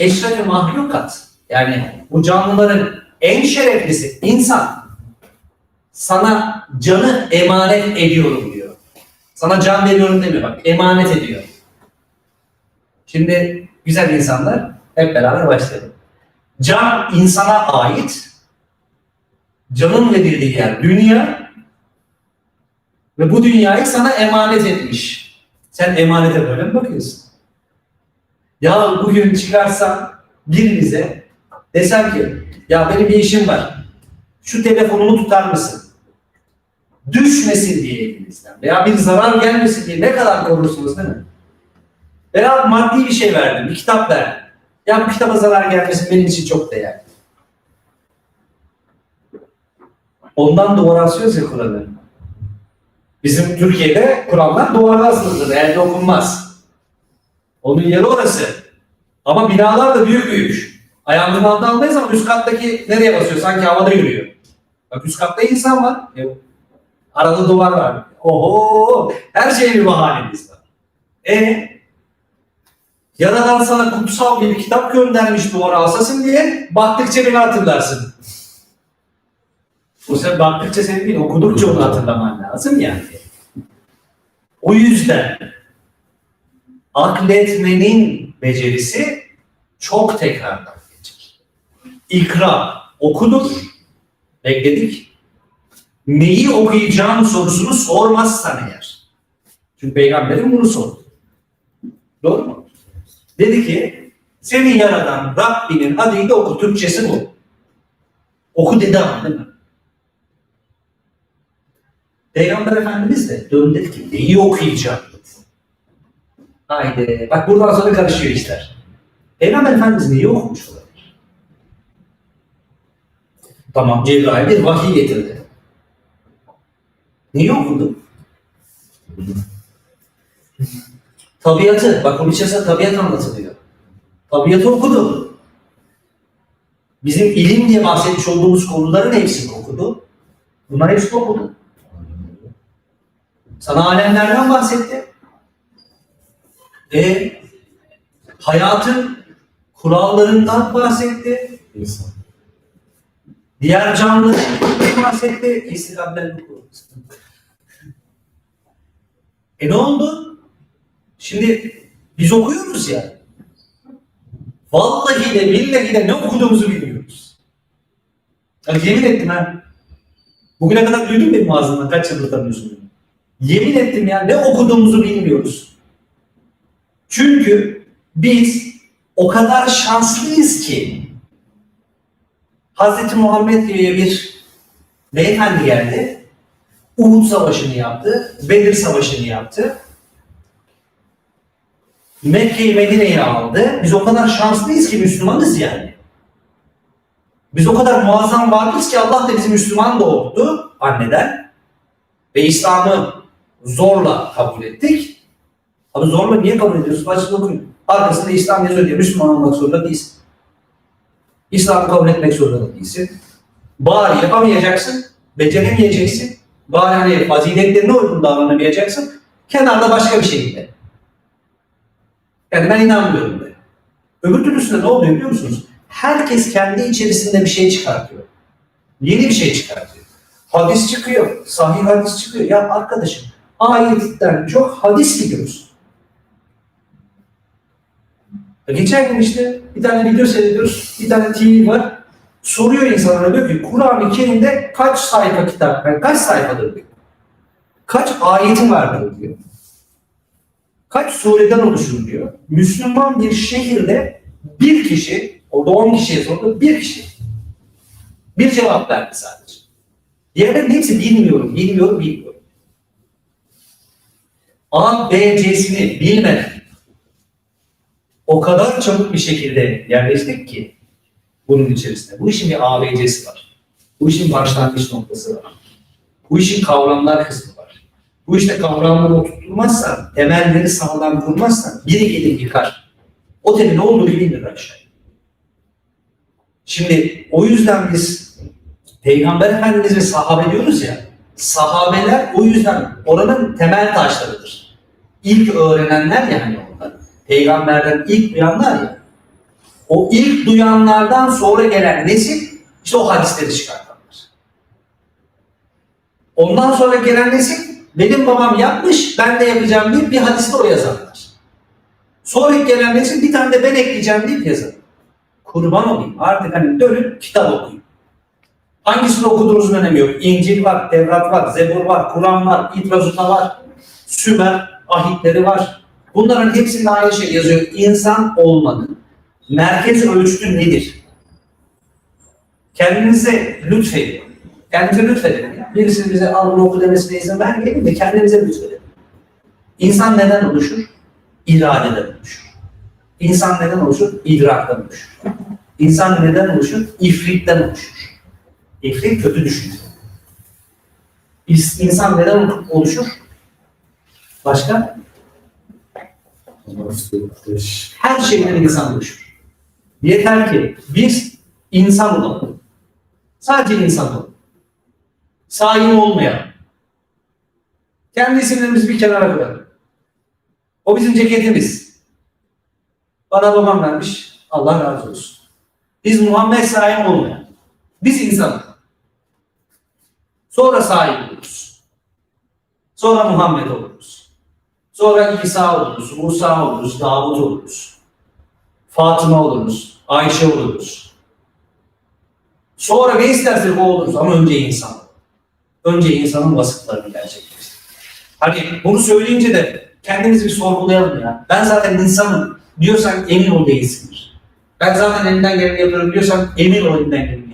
eşrefi mahlukat yani bu canlıların en şereflisi insan sana canı emanet ediyorum diyor. Sana can veriyorum demiyor bak emanet ediyor. Şimdi güzel insanlar hep beraber başlayalım. Can insana ait. Canın verildiği yer dünya ve bu dünyayı sana emanet etmiş. Sen emanete böyle mi bakıyorsun? Ya bugün çıkarsam birinize desem ki ya benim bir işim var. Şu telefonumu tutar mısın? Düşmesin diye elinizden veya bir zarar gelmesin diye ne kadar korursunuz değil mi? Veya maddi bir şey verdim, bir kitap verdim. Ya bu kitaba zarar gelmesin benim için çok değerli. Ondan duvara asıyoruz ya. Bizim Türkiye'de Kur'anlar duvarda asılıdır, elde okunmaz. Onun yeri orası. Ama binalar da büyük büyük. Ayağımızın altına almayız ama üst kattaki nereye basıyor? Sanki havada yürüyor. Bak üst katta insan var. E, arada duvar var. Oho! Her şeye bir bahanemiz var. E Yaradan sana kutsal bir kitap göndermiş duvara asasın diye baktıkça beni hatırlarsın. Bu sefer baktıkça seni değil, okudukça onu hatırlaman lazım yani. O yüzden akletmenin becerisi çok tekrardan geçer. İkra okudur, bekledik. Neyi okuyacağım sorusunu sormazsan eğer. Çünkü peygamberin bunu sordu. Doğru mu? Dedi ki seni yaradan Rabbinin adıyla oku. Türkçesi bu. Oku dedi ama değil mi? Peygamber Efendimiz de döndü dedi ki neyi okuyacağım. Haydi. Bak buradan sonra karışıyor işler. Peygamber Efendimiz neyi okumuş olabilir? Tamam Cebrail bir vahiy getirdi. Neyi okudu? Tabiatı. Bak onun içerisinde tabiat anlatılıyor. Tabiatı okudu. Bizim ilim diye bahsetmiş olduğumuz konuların hepsini okudu. Bunlar hepsini okudu. Sana alemlerden bahsetti. E, hayatın kurallarından bahsetti. İnsan. Diğer canlılardan bahsetti. İstikamden E ne oldu? Şimdi biz okuyoruz ya. Vallahi de billahi de ne okuduğumuzu bilmiyoruz. Yani yemin ettim ha. Bugüne kadar duydun benim ağzımdan kaç yıldır tanıyorsun beni. Yemin ettim ya ne okuduğumuzu bilmiyoruz. Çünkü biz o kadar şanslıyız ki Hz. Muhammed diye bir beyefendi geldi. Uhud Savaşı'nı yaptı. Bedir Savaşı'nı yaptı. Mekke'yi Medine'ye aldı. Biz o kadar şanslıyız ki Müslümanız yani. Biz o kadar muazzam varız ki Allah da bizi Müslüman doğurdu anneden. Ve İslam'ı zorla kabul ettik. Abi zorla niye kabul ediyorsun? Açıkla okuyun. Arkasında İslam yazıyor diye Müslüman olmak zorunda değilsin. İslam'ı kabul etmek zorunda değilsin. Bari yapamayacaksın, beceremeyeceksin. Bari hani faziletlerine uygun davranamayacaksın. Kenarda başka bir şey de. Yani ben inanmıyorum de. Öbür türlüsünde ne oluyor biliyor musunuz? Herkes kendi içerisinde bir şey çıkartıyor. Yeni bir şey çıkartıyor. Hadis çıkıyor, sahih hadis çıkıyor. Ya arkadaşım ayetten çok hadis biliyoruz. Ya Geçen gün işte bir tane video seyrediyoruz, bir tane TV var. Soruyor insanlara diyor ki Kur'an-ı Kerim'de kaç sayfa kitap, yani kaç sayfadır diyor. Kaç ayeti vardır diyor. Kaç sureden oluşur diyor. Müslüman bir şehirde bir kişi, orada 10 kişiye sordu, bir kişi. Bir cevap verdi sadece. Diğerlerinin hepsi bilmiyorum, bilmiyorum, bilmiyorum. A, B, C'sini bilmeden o kadar çabuk bir şekilde yerleştik ki bunun içerisinde. Bu işin bir ABC'si var. Bu işin başlangıç noktası var. Bu işin kavramlar kısmı var. Bu işte kavramları oturtmazsan, temelleri sağlam kurmazsan biri gelir yıkar. O temin ne olduğunu bilinir aşağı. Şimdi o yüzden biz Peygamber Efendimiz ve sahabe diyoruz ya, sahabeler o yüzden oranın temel taşlarıdır. İlk öğrenenler ya hani onlar. Peygamberden ilk duyanlar ya. O ilk duyanlardan sonra gelen nesil işte o hadisleri çıkartanlar. Ondan sonra gelen nesil benim babam yapmış ben de yapacağım deyip bir hadiste o yazarlar. Sonra gelen nesil bir tane de ben ekleyeceğim deyip yazar. Kurban olayım artık hani dönüp kitap okuyun. Hangisini okuduğunuzun önemi yok. İncil var, Tevrat var, Zebur var, Kur'an var, İbrazuta var, Sümer ahitleri var. Bunların hepsinde aynı şey yazıyor. İnsan olmanın merkez ölçütü nedir? Kendinize lütfedin. Kendinize lütfedin. Ya. Birisi bize al bunu oku demesine izin vermeyelim de kendinize lütfedin. İnsan neden oluşur? İradeden oluşur. İnsan neden oluşur? İdraktan oluşur. İnsan neden oluşur? İfritten oluşur. İfrit kötü düşünür. İnsan neden oluşur? Başka? Her şeyden insan oluşur. Yeter ki biz insan olalım. Sadece insan olalım. Sahin olmayalım. Kendi isimlerimizi bir kenara koyalım. O bizim ceketimiz. Bana babam vermiş. Allah razı olsun. Biz Muhammed sahin olmayalım. Biz insan. Sonra sahip oluruz. Sonra Muhammed oluruz. Sonra İsa oluruz, Musa oluruz, Davut oluruz. Fatıma oluruz, Ayşe oluruz. Sonra ne istersek o oluruz ama önce insan. Önce insanın vasıflarını gerçekleştir. Hani bunu söyleyince de kendimizi bir sorgulayalım ya. Ben zaten insanım diyorsan emin ol değilsindir. Ben zaten elimden geleni yapıyorum diyorsan emin ol elimden geleni.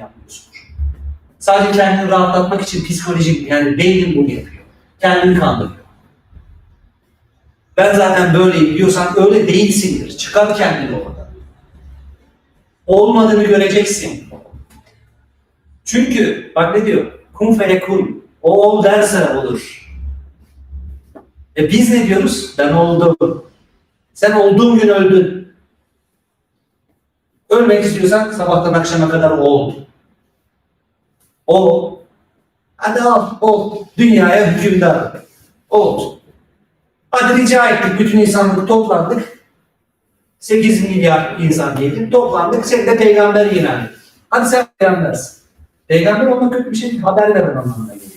Sadece kendini rahatlatmak için psikolojik yani beynin bunu yapıyor. Kendini kandırıyor. Ben zaten böyleyim diyorsan öyle değilsindir. Çıkar kendini oradan. Olmadığını göreceksin. Çünkü bak ne diyor? Kun feyekun. O ol derse olur. E biz ne diyoruz? Ben oldum. Sen olduğun gün öldün. Ölmek istiyorsan sabahtan akşama kadar ol. Ol. Hadi al, ol. Dünyaya hükümdar. Ol. Hadi rica ettik, bütün insanlık toplandık. 8 milyar insan diyelim, toplandık. Sen de peygamber ilan. Hadi sen peygambersin. Peygamber olmak kötü bir şey değil, haber veren anlamına geliyor.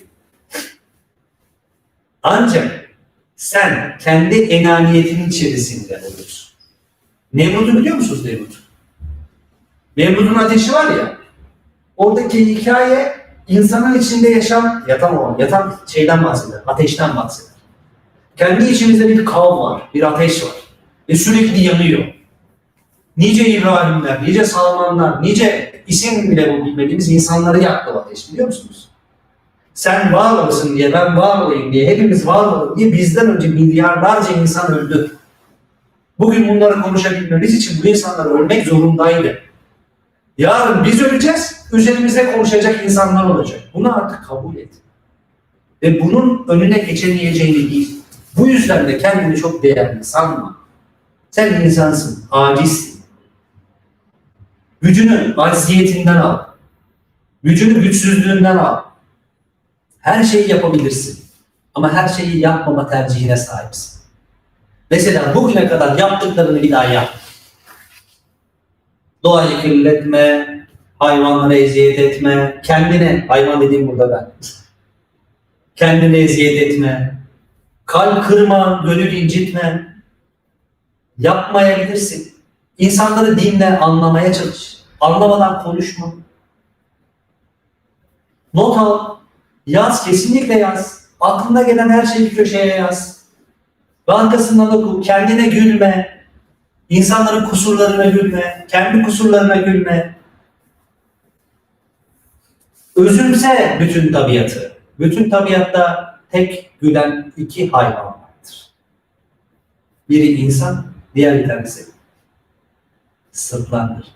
Ancak sen kendi enaniyetinin içerisinde olursun. Nemrut'u biliyor musunuz Nemrut? Nemrut'un ateşi var ya, oradaki hikaye insanın içinde yaşam, yatan olan, yatan şeyden bahseder, ateşten bahseder. Kendi içimizde bir kav var, bir ateş var. Ve sürekli yanıyor. Nice İbrahimler, nice Salmanlar, nice isim bile bilmediğimiz insanları yaktı o ateş biliyor musunuz? Sen var olasın diye, ben var olayım diye, hepimiz var olalım diye bizden önce milyarlarca insan öldü. Bugün bunları konuşabilmemiz için bu insanlar ölmek zorundaydı. Yarın biz öleceğiz, üzerimize konuşacak insanlar olacak. Bunu artık kabul et. Ve bunun önüne geçemeyeceğini değil. Bu yüzden de kendini çok değerli sanma. Sen insansın, acizsin. Gücünü acziyetinden al. Gücünü güçsüzlüğünden al. Her şeyi yapabilirsin. Ama her şeyi yapmama tercihine sahipsin. Mesela bugüne kadar yaptıklarını bir daha yap. Doğayı kirletme, hayvanlara eziyet etme, kendine, hayvan dediğim burada ben. Kendine eziyet etme, kalp kırma, gönül incitme. Yapmayabilirsin. İnsanları dinle, anlamaya çalış. Anlamadan konuşma. Not al. Yaz, kesinlikle yaz. Aklına gelen her şeyi köşeye yaz. Ve arkasından oku. Kendine gülme. İnsanların kusurlarına gülme. Kendi kusurlarına gülme. Özümse bütün tabiatı. Bütün tabiatta tek gülen iki hayvan vardır. Biri insan, diğer bir tanesi sırtlandır.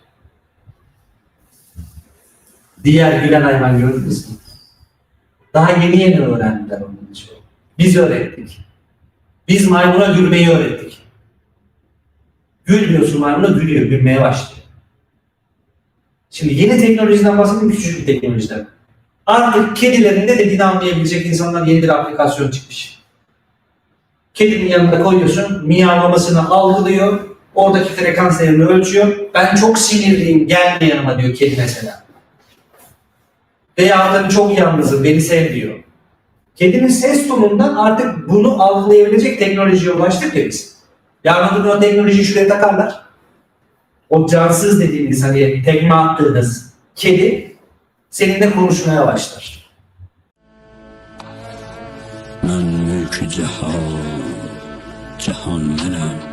Diğer gülen hayvan gördünüz mü? Daha yeni yeni öğrendiler onun için. Biz öğrettik. Biz maymuna gülmeyi öğrettik. Gülmüyorsun maymuna gülüyor, gülmeye başlıyor. Şimdi yeni teknolojiden bahsedeyim, küçücük bir teknolojiden. Artık kedilerin ne dediğini anlayabilecek insanlar yeni bir aplikasyon çıkmış. Kedinin yanında koyuyorsun, miyavlamasını algılıyor, oradaki frekans değerini ölçüyor. Ben çok sinirliyim, gelme yanıma diyor kedi mesela. Veya da çok yalnızım, beni sev diyor. Kedinin ses tonundan artık bunu algılayabilecek teknolojiye ulaştık ya biz. Yarın öbür gün o teknolojiyi şuraya takarlar. O cansız dediğiniz hani tekme attığınız kedi seninle konuşmaya başlar. Ben mülkü cihan, cihan benim.